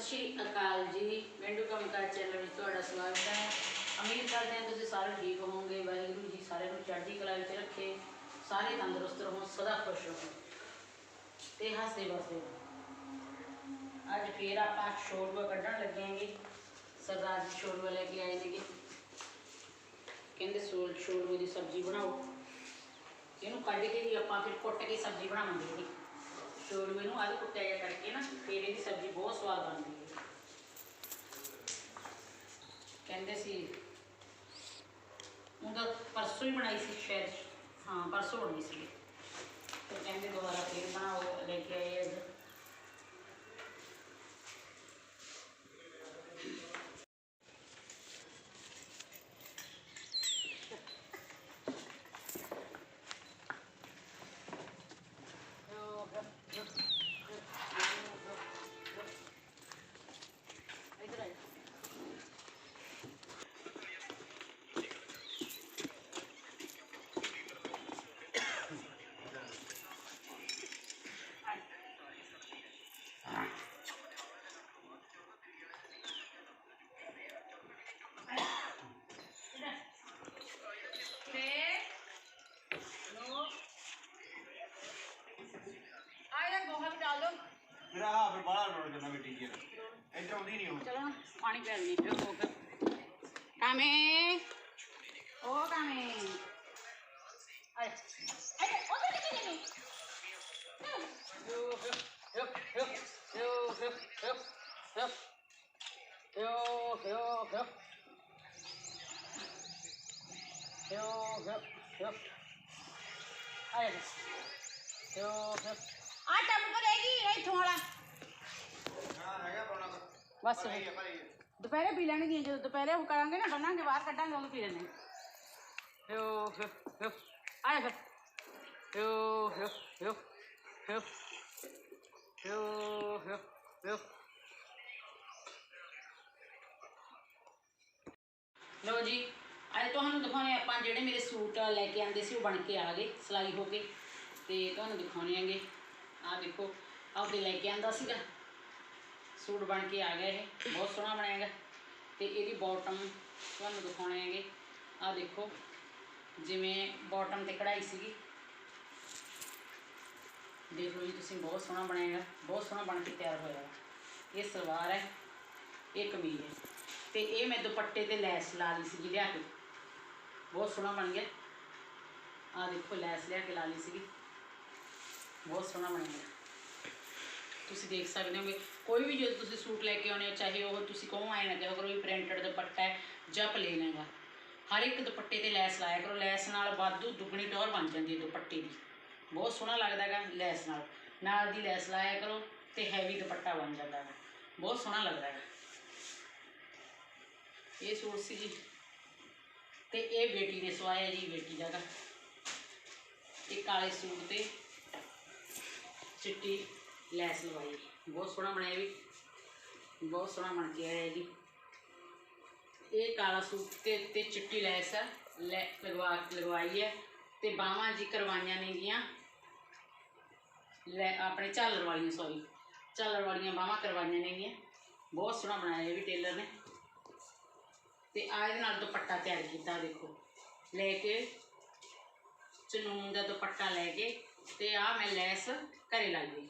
ਸਤਿ ਸ਼੍ਰੀ ਅਕਾਲ ਜੀ। ਪਿੰਡੂ ਕੰਮਕਾਰ ਚੈਨਲ ਵਿੱਚ ਤੁਹਾਡਾ ਸਵਾਗਤ ਹੈ। ਉਮੀਦ ਕਰਦੇ ਹਾਂ ਤੁਸੀਂ ਸਾਰੇ ਠੀਕ ਹੋਵੋਗੇ, ਵਾਹਿਗੁਰੂ ਜੀ ਸਾਰਿਆਂ ਨੂੰ ਚੜ੍ਹਦੀ ਕਲਾ ਵਿੱਚ ਰੱਖੇ, ਸਾਰੇ ਤੰਦਰੁਸਤ ਰਹੋ, ਸਦਾ ਖੁਸ਼ ਰਹੋ ਤੇ ਹੱਸਦੇ ਵਸਦੇ ਅੱਜ ਫੇਰ ਆਪਾਂ ਸ਼ੋਰਬਾ ਕੱਢਣ ਲੱਗੇ ਆਂਗੇ ਸਰਦਾਰ ਜੀ ਸ਼ੋਰਬਾ ਲੈ ਕੇ ਆਏ ਸੀਗੇ। ਕਹਿੰਦੇ ਸੋਲ ਸ਼ੋਰਬੇ ਦੀ ਸਬਜ਼ੀ ਬਣਾਓ। ਇਹਨੂੰ ਕੱਢ ਕੇ ਵੀ ਆਪਾਂ ਫਿਰ ਕੁੱਟ ਕੇ ਸਬਜ਼ੀ ਬਣਾਵਾਂਗੇ। ਇਹਦੀ ਸ਼ੋਰਬੇ ਨੂੰ ਆਲੂ ਕੁੱਟਿਆ ਜਿਹਾ ਕਰਕੇ ਨਾ ਪੇੜੇ ਦੀ ਸਬਜ਼ੀ ਬਹੁਤ ਸਵਾਦ ਬਣਦੀ ਹੈ ਕਹਿੰਦੇ ਸੀ ਉਹਦਾ ਪਰਸੋਂ ਹੀ ਬਣਾਈ ਸੀ ਸ਼ਾਇਦ ਹਾਂ, ਪਰਸੋਂ ਬਣੀ ਸੀ ਤੇ ਕਹਿੰਦੇ ਦੁਬਾਰਾ ਫੇਰ ਬਣਾਓ, ਲੈ ਕੇ ਆਏ ਅੱਜ ਪਾਣੀ ਕਾਮੇ। ਉਹ ਕਾਮੇ। ਬਸ ਦੁਪਹਿਰੇ ਪੀ ਲੈਣਗੀਆਂ, ਜਦੋਂ ਦੁਪਹਿਰੇ ਉਹ ਕਰਾਂਗੇ ਨਾ ਬਣਾਂਗੇ ਬਾਹਰ ਕੱਢਾਂਗੇ ਉਦੋਂ ਪੀ ਲੈਣੇ ਯੋ ਯੋ ਯੋ ਫਿਰ। ਯੋ ਯੋ ਯੋ ਯੋ ਯੋ ਯੋ ਯੋ ਲੋ ਜੀ, ਅੱਜ ਤੁਹਾਨੂੰ ਦਿਖਾਉਣੇ ਆਪਾਂ ਜਿਹੜੇ ਮੇਰੇ ਸੂਟ ਲੈ ਕੇ ਆਂਦੇ ਸੀ, ਉਹ ਬਣ ਕੇ ਆ ਗਏ, ਸਿਲਾਈ ਹੋ ਕੇ। ਤੇ ਤੁਹਾਨੂੰ ਦਿਖਾਉਣੇ ਆਂਗੇ ਆਹ ਦੇਖੋ ਆਪਦੇ ਲੈ ਕੇ ਆਂਦਾ ਸੀਗਾ। ਸੂਟ ਬਣ ਕੇ ਆ ਗਿਆ ਇਹ। ਬਹੁਤ ਸੋਹਣਾ ਬਣਿਆ ਹੈਗਾ। ਤੇ ਇਹਦੀ ਬਾਟਮ ਤੁਹਾਨੂੰ ਦਿਖਾਉਣੇ ਹੈਗੇ। ਆਹ ਦੇਖੋ, ਜਿਵੇਂ ਬਾਟਮ ਤੇ ਕਢਾਈ ਸੀਗੀ। ਦੇਖ ਲਓ ਜੀ, ਤੁਸੀਂ ਬਹੁਤ ਸੋਹਣਾ ਬਣਿਆ ਹੈਗਾ। ਬਹੁਤ ਸੋਹਣਾ ਬਣ ਕੇ ਤਿਆਰ ਹੋਇਆ ਇਹ ਸਲਵਾਰ ਹੈ, ਇਹ ਕਮੀਜ਼ ਹੈ। ਤੇ ਇਹ ਮੈਂ ਦੁਪੱਟੇ ਤੇ ਲੈਸ ਲਾ ਲਈ ਸੀਗੀ, ਲਿਆ ਕੇ। ਬਹੁਤ ਸੋਹਣਾ ਬਣ ਗਿਆ। ਆਹ ਦੇਖੋ, ਲੈਸ ਲਿਆ ਕੇ ਲਾ ਲਈ ਸੀਗੀ। ਬਹੁਤ ਸੋਹਣਾ ਬਣਿਆ ਤੁਸੀਂ ਦੇਖ ਸਕਦੇ ਹੋਗੇ, ਕੋਈ ਵੀ ਜਦੋਂ ਤੁਸੀਂ ਸੂਟ ਲੈ ਕੇ ਆਉਣੇ ਹੋ ਚਾਹੇ ਉਹ ਤੁਸੀਂ ਕਹੋ ਆਏ ਨਾ ਕਿਹਾ ਕਰੋ ਵੀ ਪ੍ਰਿੰਟਡ ਦੁਪੱਟਾ ਹੈ ਜਾਂ ਪਲੇਨ ਹੈਗਾ, ਹਰ ਇੱਕ ਦੁਪੱਟੇ ਤੇ ਲੈਸ ਲਾਇਆ ਕਰੋ, ਲੈਸ ਨਾਲ ਵਾਧੂ ਦੁੱਗਣੀ ਟੌਰ ਬਣ ਜਾਂਦੀ ਹੈ ਦੁਪੱਟੇ ਦੀ। ਬਹੁਤ ਸੋਹਣਾ ਲੱਗਦਾ ਹੈਗਾ ਲੈਸ ਨਾਲ। ਨਾਲ ਦੀ ਲੈਸ ਲਾਇਆ ਕਰੋ ਤੇ ਹੈਵੀ ਦੁਪੱਟਾ ਬਣ ਜਾਂਦਾ ਹੈ ਬਹੁਤ ਸੋਹਣਾ ਲੱਗਦਾ ਹੈ ਇਹ ਸੂਟ ਸੀ ਜੀ। ਤੇ ਇਹ ਬੇਟੀ ਨੇ ਸਵਾਇਆ ਜੀ, ਬੇਟੀ ਦਾ ਗਾ ਇਹ ਕਾਲੇ ਸੂਟ ਤੇ ਚਿੱਟੀ ਲੈਸ ਲਵਾਈ ਬਹੁਤ ਸੋਹਣਾ ਬਣਿਆ ਵੀ। ਬਹੁਤ ਸੋਹਣਾ ਬਣ ਕੇ ਆਇਆ ਜੀ ਇਹ ਕਾਲਾ ਸੂਟ ਤੇ ਤੇ ਚਿੱਟੀ ਲੈਸ ਆ। ਲੈ ਲਗਵਾ ਲਗਵਾਈ ਹੈ ਤੇ ਬਾਹਾਂ ਜੀ ਕਰਵਾਈਆਂ ਨੇਗੀਆਂ ਲੈ ਆਪਣੇ ਝਾਲਰ ਵਾਲੀਆਂ ਸੌਰੀ ਝਾਲਰ ਵਾਲੀਆਂ ਬਾਹਾਂ ਕਰਵਾਈਆਂ ਨੇਗੀਆਂ ਬਹੁਤ ਸੋਹਣਾ ਬਣਾਇਆ ਇਹ ਵੀ ਟੇਲਰ ਨੇ। ਤੇ ਆ ਇਹਦੇ ਨਾਲ ਦੁਪੱਟਾ ਤਿਆਰ ਕੀਤਾ ਦੇਖੋ। ਲੈ ਕੇ ਚਨੂਨ ਦਾ ਦੁਪੱਟਾ ਲੈ ਕੇ ਤੇ ਆ ਮੈਂ ਲੈਸ ਘਰੇ ਲਾਈ ਗਈ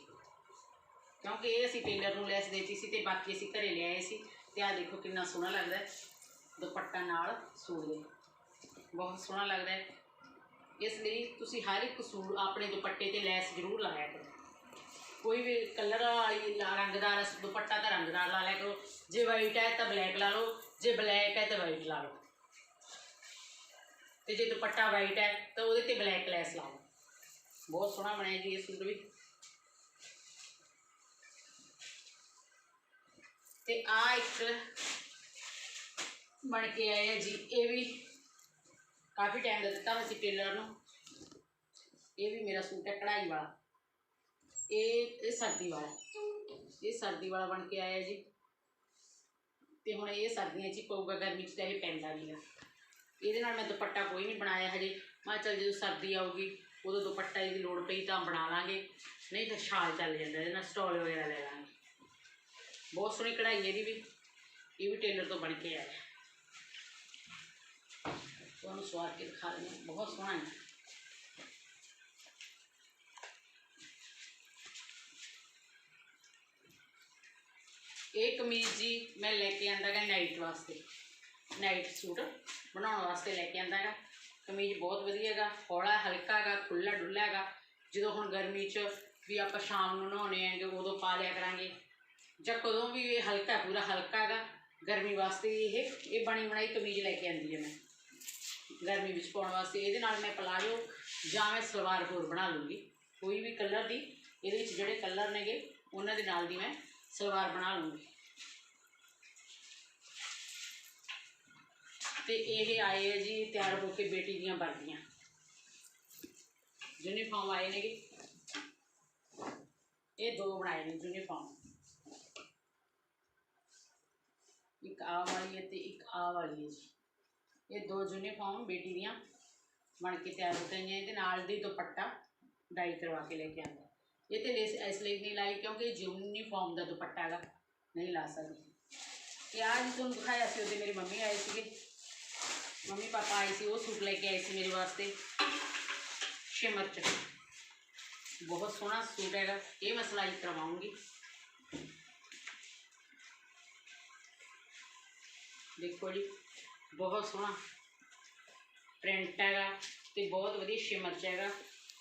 ਕਿਉਂਕਿ ਇਹ ਅਸੀਂ ਟੇਲਰ ਨੂੰ ਲੈਸ ਦੇਤੀ ਸੀ ਤੇ ਬਾਕੀ ਅਸੀਂ ਘਰੇ ਲਿਆਏ ਸੀ। ਤੇ ਆ ਦੇਖੋ ਕਿੰਨਾ ਸੋਹਣਾ ਲੱਗਦਾ ਹੈ। ਦੁਪੱਟਾ ਨਾਲ ਸੂਟ ਦੇ। ਬਹੁਤ ਸੋਹਣਾ ਲੱਗਦਾ ਹੈ। ਇਸ ਲਈ ਤੁਸੀਂ ਹਰ ਇੱਕ ਸੂਟ ਆਪਣੇ ਦੁਪੱਟੇ ਤੇ ਲੈਸ ਜ਼ਰੂਰ ਲਾਇਆ ਕਰੋ। ਕੋਈ ਵੀ ਕਲਰ ਵਾਲੀ ਰੰਗਦਾਰ ਦੁਪੱਟਾ ਤਾਂ ਰੰਗਦਾਰ ਲਾ ਲਿਆ ਕਰੋ। ਜੇ ਵਾਈਟ ਹੈ ਤਾਂ ਬਲੈਕ ਲਾ ਲਓ। ਜੇ ਬਲੈਕ ਹੈ ਤਾਂ ਵਾਈਟ ਲਾ ਲਓ। ਤੇ ਜੇ ਦੁਪੱਟਾ ਵਾਈਟ ਹੈ ਤਾਂ ਉਹਦੇ ਤੇ ਬਲੈਕ ਲੈਸ ਲਾ ਲਓ। ਬਹੁਤ ਸੋਹਣਾ ਬਣਿਆ ਜੀ ਇਹ ਸੂਟ ਵੀ। ਤੇ ਆ ਇੱਕ ਬਣ ਕੇ ਆਇਆ ਜੀ। ਇਹ ਵੀ ਕਾਫੀ ਟਾਈਮ ਦਾ ਦਿੱਤਾ ਮੈਂ ਸੀ ਟੇਲਰ ਨੂੰ। ਇਹ ਵੀ ਮੇਰਾ ਸੂਟ ਹੈ ਕਢਾਈ ਵਾਲਾ। ਇਹ ਇਹ ਸਰਦੀ ਵਾਲਾ ਇਹ ਸਰਦੀ ਵਾਲਾ ਬਣ ਕੇ ਆਇਆ ਜੀ। ਤੇ ਹੁਣ ਇਹ ਸਰਦੀਆਂ 'ਚ ਹੀ ਪਊਗਾ, ਗਰਮੀ 'ਚ ਤਾਂ ਇਹ ਪੈਂਦਾ ਨਹੀਂਗਾ ਇਹਦੇ ਨਾਲ ਮੈਂ ਦੁਪੱਟਾ ਕੋਈ ਨਹੀਂ ਬਣਾਇਆ ਹਜੇ। ਮੈਂ ਚੱਲ ਜਦੋਂ ਸਰਦੀ ਆਊਗੀ, ਉਦੋਂ ਦੁਪੱਟਾ ਦੀ ਲੋੜ ਪਈ ਤਾਂ ਬਣਾ ਲਾਂਗੇ। ਨਹੀਂ ਤਾਂ ਸ਼ਾਲ ਚੱਲ ਜਾਂਦਾ, ਇਹਦੇ ਨਾਲ ਸਟੋਲ ਵਗੈਰਾ ਲੈ ਲਾਂਗੇ। ਬਹੁਤ ਸੋਹਣੀ ਕਢਾਈ ਇਹਦੀ ਵੀ। ਇਹ ਵੀ ਟੇਲਰ ਤੋਂ ਬਣ ਕੇ ਆਇਆ। ਤੁਹਾਨੂੰ ਸਵਾਰ ਕੇ ਦਿਖਾ ਦਿੰਦੇ ਬਹੁਤ ਸੋਹਣਾ ਹੈ। ਇਹ ਕਮੀਜ਼ ਜੀ ਮੈਂ ਲੈ ਕੇ ਆਂਦਾ ਗਾ ਨਾਈਟ ਵਾਸਤੇ। ਨਾਈਟ ਸੂਟ ਬਣਾਉਣ ਵਾਸਤੇ ਲੈ ਕੇ ਆਂਦਾ ਗਾ ਕਮੀਜ਼ ਬਹੁਤ ਵਧੀਆ ਹੈਗਾ। ਹੌਲਾ ਹਲਕਾ ਹੈਗਾ ਖੁੱਲਾ ਡੁੱਲਾ ਹੈਗਾ। ਜਦੋਂ ਹੁਣ ਗਰਮੀ 'ਚ ਵੀ ਆਪਾਂ ਸ਼ਾਮ ਨੂੰ ਨਹਾਉਣੇ ਆਂਗੇ ਉਦੋਂ ਪਾ ਲਿਆ ਕਰਾਂਗੇ। ਜਾਂ ਕਦੋਂ ਵੀ ਇਹ ਹਲਕਾ ਪੂਰਾ ਹਲਕਾ ਹੈਗਾ, ਗਰਮੀ ਵਾਸਤੇ ਇਹ ਇਹ ਬਣੀ ਬਣਾਈ ਕਮੀਜ਼ ਲੈ ਕੇ ਆਂਦੀ ਹੈ ਮੈਂ। ਗਰਮੀ ਵਿੱਚ ਪਾਉਣ ਵਾਸਤੇ ਇਹਦੇ ਨਾਲ ਮੈਂ ਪਲਾਜੋ ਜਾਂ ਮੈਂ ਸਲਵਾਰ ਹੋਰ ਬਣਾ ਲੂੰਗੀ। ਕੋਈ ਵੀ ਕਲਰ ਦੀ, ਇਹਦੇ ਵਿੱਚ ਜਿਹੜੇ ਕਲਰ ਨੇਗੇ, ਉਹਨਾਂ ਦੇ ਨਾਲ ਦੀ ਮੈਂ ਸਲਵਾਰ ਬਣਾ ਲੂੰਗੀ। ਤੇ ਇਹ ਆਏ ਹੈ ਜੀ, ਤਿਆਰ ਹੋ ਕੇ ਬੇਟੀ ਦੀਆਂ ਵਰਦੀਆਂ। ਯੂਨੀਫਾਰਮ ਆਏ ਨੇਗੇ। ਇਹ ਦੋ ਬਣਾਏ ਨੇ ਯੂਨੀਫਾਰਮ। ਇੱਕ ਆਹ ਵਾਲੀ ਹੈ ਤੇ ਇੱਕ ਆ ਵਾਲੀ ਹੈ ਜੀ। ਇਹ ਦੋ ਯੂਨੀਫਾਰਮ ਬੇਟੀ ਦੀਆਂ ਬਣ ਕੇ ਤਿਆਰ ਹੋ ਗਈਆਂ। ਇਹਦੇ ਨਾਲ ਦੀ ਦੁਪੱਟਾ ਡਾਈ ਕਰਵਾ ਕੇ ਲੈ ਕੇ ਆਂਦਾ ਇਹ ਤੇ ਲੇਸ ਇਸ ਲਈ ਨਹੀਂ ਲਾਈ ਕਿਉਂਕਿ ਯੂਨੀਫਾਰਮ ਦਾ ਦੁਪੱਟਾ ਹੈਗਾ। ਨਹੀਂ ਲਾ ਸਕਦੀ। ਤੇ ਆਹ ਜੀ ਤੁਹਾਨੂੰ ਦਿਖਾਇਆ ਸੀ, ਉਹਦੇ ਮੇਰੀ ਮੰਮੀ ਆਏ ਸੀਗੇ। ਮੰਮੀ ਪਾਪਾ ਆਏ ਸੀ, ਉਹ ਸੂਟ ਲੈ ਕੇ ਆਏ ਸੀ ਮੇਰੇ ਵਾਸਤੇ। ਸ਼ਿਮਰ ਚ ਬਹੁਤ ਸੋਹਣਾ ਸੂਟ ਹੈਗਾ। ਇਹ ਮੈਂ ਸਿਲਾਈ ਕਰਵਾਉਂਗੀ। ਦੇਖੋ ਜੀ ਬਹੁਤ ਸੋਹਣਾ ਪ੍ਰਿੰਟ ਹੈਗਾ ਤੇ ਬਹੁਤ ਵਧੀਆ ਸ਼ਿਮਰ ਚ ਹੈਗਾ।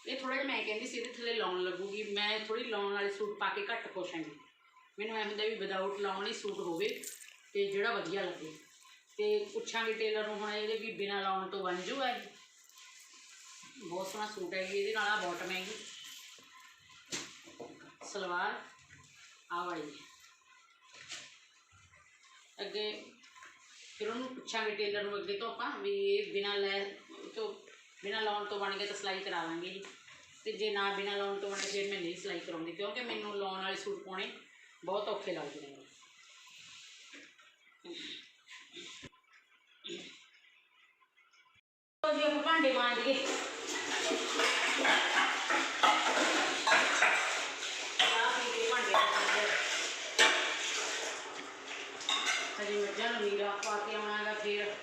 ਇਹ ਥੋੜਾ ਜਿਹਾ ਮੈਂ ਕਹਿੰਦੀ ਸੀ ਇਹਦੇ ਥੱਲੇ ਲਾਉਣ ਲੱਗੂਗੀ ਮੈਂ ਥੋੜੀ ਲਾਉਣ ਵਾਲੇ ਸੂਟ ਪਾ ਕੇ ਘੱਟ ਖੁਸ਼ ਹਾਂਗੀ ਮੈਨੂੰ ਐਂ ਹੁੰਦਾ ਵੀ ਵਿਦਆਊਟ ਲਾਉਣ ਹੀ ਸੂਟ ਹੋਵੇ ਤੇ ਜਿਹੜਾ ਵਧੀਆ ਲੱਗੇ। ਤੇ ਪੁੱਛਾਂਗੇ ਟੇਲਰ ਨੂੰ ਹੁਣ ਇਹਦੇ ਵੀ ਬਿਨਾਂ ਲਾਉਣ ਤੋਂ ਬਣ ਜੂਗਾ ਇਹ। ਬਹੁਤ ਸੋਹਣਾ ਸੂਟ ਹੈ ਜੀ, ਇਹਦੇ ਨਾਲ ਆ ਬਾਟਮ ਹੈਗੀ। ਸਲਵਾਰ ਆਹ ਵਾਲੀ। ਅੱਗੇ ਫਿਰ ਉਹਨੂੰ ਪੁੱਛਾਂਗੇ ਟੇਲਰ ਨੂੰ ਅੱਗੇ ਤੋਂ ਆਪਾਂ ਵੀ ਇਹ ਬਿਨਾਂ ਲੈ ਤੋਂ ਬਿਨਾਂ ਲਾਉਣ ਤੋਂ ਬਣ ਗਏ ਤਾਂ ਸਿਲਾਈ ਕਰਾ ਲਾਂਗੇ ਜੀ। ਤੇ ਜੇ ਨਾ ਬਿਨਾਂ ਲਾਉਣ ਤੋਂ ਬਣੇ ਫਿਰ ਮੈਂ ਨਹੀਂ ਸਿਲਾਈ ਕਰਾਉਂਦੀ ਕਿਉਂਕਿ ਮੈਨੂੰ ਲਾਉਣ ਵਾਲੇ ਸੂਟ ਪਾਉਣੇ ਬਹੁਤ ਔਖੇ ਲੱਗਦੇ ਨੇ। ਲਓ ਜੀ, ਆਪਾਂ ਭਾਂਡੇ ਮਾਂਜ ਗਏ ਚਾਹ ਪੀ ਕੇ ਭਾਂਡੇ ਮਾਂਜ ਗਏ ਹਜੇ ਮੱਝਾਂ ਨੂੰ ਨੀਰਾ ਪਾ ਕੇ ਆਉਣਾਗਾ ਫਿਰ।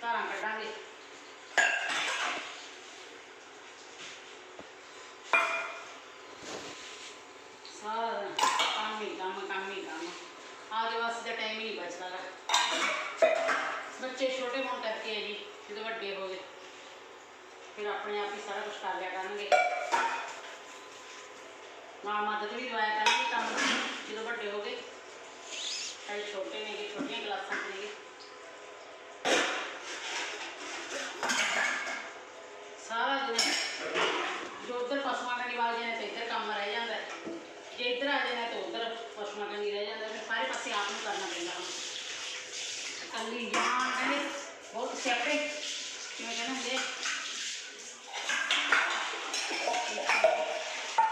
ਧਾਰਾਂ ਕੱਢਾਂਗੇ। ਸਾਰਾ ਕੰਮ ਹੀ ਕੰਮ ਕੰਮ ਹੀ ਕੰਮ। ਆਦੇ ਵਾਸਤੇ ਤਾਂ ਟਾਈਮ ਹੀ ਨਹੀਂ ਬਚਦਾ ਬੱਚੇ ਛੋਟੇ ਹੋਣ ਕਰਕੇ ਹੈ ਜੀ, ਜਦੋਂ ਵੱਡੇ ਹੋ ਗਏ, ਫਿਰ ਆਪਣੇ ਆਪ ਹੀ ਸਾਰਾ ਕੁਝ ਕਰ ਲਿਆ ਕਰਨਗੇ। ਮਾਂ ਮਦਦ ਵੀ ਦਵਾਇਆ ਕਰਨਗੇ ਕੰਮ ਜਦੋਂ ਵੱਡੇ ਹੋ ਗਏ। ਅਜੇ ਛੋਟੇ ਨੇਗੇ ਛੋਟੀਆਂ ਕਲਾਸਾਂ 'ਚ ਨੇਗੇ ਸਾਰਾ ਦਿਨ ਜੋ ਉੱਧਰ ਪਸ਼ੂਆਂ ਕਨੀ ਵਾਲ ਜਾਣੇ ਤੇ ਇੱਧਰ ਕੰਮ ਰਹਿ ਜਾਂਦਾ ਹੈ। ਜੇ ਇੱਧਰ ਆ ਜਾਣਾ ਤੇ ਉੱਧਰ ਪਸ਼ੂਆਂ ਕਨੀ ਰਹਿ ਜਾਂਦਾ ਫਿਰ ਸਾਰੇ ਪਾਸੇ ਆਪ ਨੂੰ ਕਰਨਾ ਪੈਂਦਾ ਹੁਣ ਕੱਲੀ ਜਾਨ ਕਹਿੰਦੇ ਬਹੁਤ ਸਿਆਪੇ ਕਿਵੇਂ ਕਹਿੰਦੇ ਹੁੰਦੇ ਆ?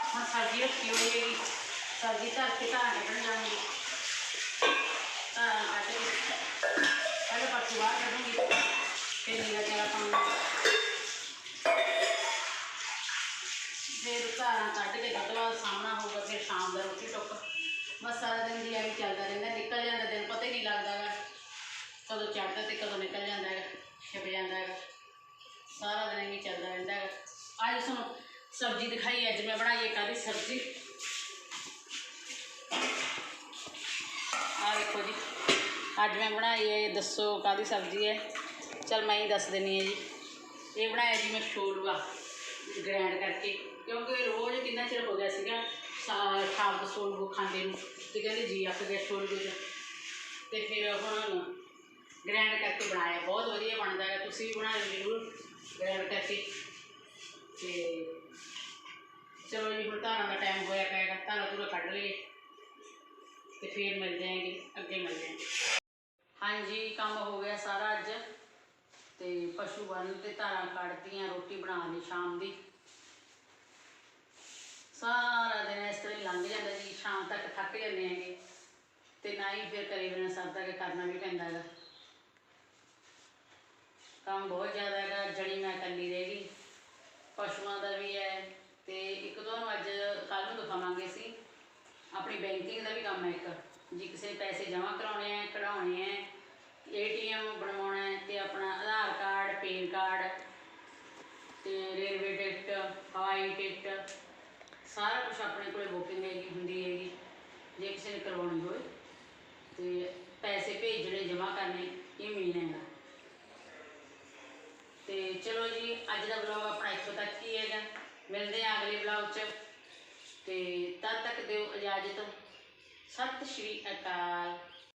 ਹੁਣ ਸਬਜ਼ੀ ਰੱਖੀ ਹੋਈ ਹੈਗੀ ਸਬਜ਼ੀ ਧਰ ਕੇ ਧਾਰਾਂ ਕੱਢਣ ਜਾਵਾਂਗੀ ਧਾਰਾਂ ਕੱਢ ਕੇ ਪਹਿਲੇ ਪਸ਼ੂ ਬਾਹਰ ਕੱਢੂੰਗੀ ਫਿਰ ਨੀਰਾ ਚਾਰਾ ਪਾਉਂਗੀ ਫਿਰ ਧਾਰਾਂ ਕੱਢ ਕੇ ਦੁੱਧ ਵਾਲਾ ਸਾਹਮਣਾ ਹੋਊਗਾ, ਫਿਰ ਸ਼ਾਮ ਦਾ ਰੋਟੀ ਟੁੱਕ। ਬਸ ਸਾਰਾ ਦਿਨ ਦੀ ਐਵੇਂ ਚੱਲਦਾ ਰਹਿੰਦਾ, ਨਿਕਲ ਜਾਂਦਾ ਦਿਨ ਪਤਾ ਹੀ ਨਹੀਂ ਲੱਗਦਾ ਗਾ, ਕਦੋਂ ਚੜਦਾ ਤੇ ਕਦੋਂ ਨਿਕਲ ਜਾਂਦਾ ਹੈਗਾ, ਛਿਪ ਜਾਂਦਾ ਹੈਗਾ। ਸਾਰਾ ਦਿਨ ਐਵੇਂ ਚੱਲਦਾ ਰਹਿੰਦਾ ਹੈਗਾ। ਅੱਜ ਤੁਹਾਨੂੰ ਸਬਜ਼ੀ ਦਿਖਾਈ, ਅੱਜ ਮੈਂ ਬਣਾਈ ਹੈ ਕਾਹਦੀ ਸਬਜ਼ੀ? ਅੱਜ ਮੈਂ ਬਣਾਈ ਹੈ, ਇਹ ਦੱਸੋ ਕਾਹਦੀ ਸਬਜ਼ੀ ਹੈ? ਚਲ ਮੈਂ ਹੀ ਦੱਸ ਦਿੰਨੀ ਹੈ ਜੀ। ਇਹ ਬਣਾਇਆ ਜੀ ਮੈਂ ਛੋਲੂਆ ਗ੍ਰੈਂਡ ਕਰਕੇ, ਕਿਉਂਕਿ ਰੋਜ਼ ਕਿੰਨਾ ਚਿਰ ਹੋ ਗਿਆ ਸੀਗਾ ਸ਼ਾ- ਸ਼ਾਮ ਨੂੰ ਛੋਲੂ ਖਾਂਦੇ ਨੂੰ, ਤੇ ਕਹਿੰਦੇ ਜੀ ਅੱਕ ਗਿਆ ਛੋਲੂ ਚ ਤੇ ਫਿਰ ਹੁਣ ਗ੍ਰੈਂਡ ਕਰਕੇ ਬਣਾਇਆ, ਬਹੁਤ ਵਧੀਆ ਬਣਦਾ ਹੈ, ਤੁਸੀਂ ਵੀ ਬਣਾਇਓ ਜ਼ਰੂਰ ਗ੍ਰੈਂਡ ਕਰਕੇ। ਤੇ ਚਲੋ ਜੀ, ਹੁਣ ਧਾਰਾਂ ਦਾ ਟਾਈਮ ਹੋਇਆ ਪਏਗਾ ਧਾਰਾਂ ਧੂਰਾ ਕੱਢ ਲਈਏ, ਤੇ ਫਿਰ ਮਿਲਦੇ ਆਂਗੇ ਅੱਗੇ ਮਿਲਦੇ ਆਂ ਹਾਂਜੀ, ਕੰਮ ਹੋ ਗਿਆ ਸਾਰਾ ਅੱਜ। ਤੇ ਪਸ਼ੂ ਬੰਨ ਤੇ ਧਾਰਾਂ ਕੱਢਤੀਆਂ, ਰੋਟੀ ਬਣਾ ਲਈ ਸ਼ਾਮ ਦੀ। ਸਾਰਾ ਦਿਨ ਇਸ ਤਰ੍ਹਾਂ ਹੀ ਲੰਘ ਜਾਂਦਾ ਜੀ, ਸ਼ਾਮ ਤੱਕ ਥੱਕ ਜਾਂਦੇ ਹੈਗੇ। ਤੇ ਨਾ ਹੀ ਫਿਰ ਕਰੇ ਬਿਨਾਂ ਸਰਦਾ ਕਿ ਕਰਨਾ ਵੀ ਪੈਂਦਾ ਹੈਗਾ। ਕੰਮ ਬਹੁਤ ਜ਼ਿਆਦਾ ਹੈਗਾ, ਜੜੀ ਮੈਂ ਇਕੱਲੀ ਰਹਿ ਗਈ। ਪਸ਼ੂਆਂ ਦਾ ਵੀ ਹੈ ਤੇ ਇੱਕ ਤੁਹਾਨੂੰ ਅੱਜ ਕੱਲ ਨੂੰ ਦਿਖਾਵਾਂਗੇ ਸੀ ਆਪਣੀ ਬੈਂਕਿੰਗ ਦਾ ਵੀ ਕੰਮ ਹੈ ਇੱਕ। ਜੀ ਕਿਸੇ ਪੈਸੇ ਜਮ੍ਹਾਂ ਕਰਾਉਣੇ ਆ, ਕਢਾਉਣੇ ਆ ਏਟੀਐਮ ਬਣਵਾਉਣਾ ਹੈ ਤੇ ਆਪਣਾ ਆਧਾਰ ਕਾਰਡ, ਪੈਨ ਕਾਰਡ ਤੇ ਰੇਲਵੇ ਟਿਕਟ, ਹਵਾਈ ਟਿਕਟ, ਸਾਰਾ ਕੁਝ ਆਪਣੇ ਕੋਲੇ ਬੁਕਿੰਗ ਹੈਗੀ, ਹੁੰਦੀ ਹੈਗੀ। ਜੇ ਕਿਸੇ ਨੇ ਕਰਵਾਉਣੀ ਹੋਵੇ ਤੇ ਪੈਸੇ ਭੇਜਣੇ, ਜਮ੍ਹਾਂ ਕਰਨੇ, ਇਹ ਮੇਨ ਹੈਗਾ। ਤੇ ਚਲੋ ਜੀ, ਅੱਜ ਦਾ ਵਲੌਗ ਆਪਣਾ ਇੱਥੋਂ ਤੱਕ ਹੀ ਹੈਗਾ। ਮਿਲਦੇ ਹਾਂ ਅਗਲੇ ਵਲੌਗ 'ਚ। ਤੇ ਤਦ ਤੱਕ ਦਿਓ ਇਜਾਜ਼ਤ। ਸਤਿ ਸ਼੍ਰੀ ਅਕਾਲ।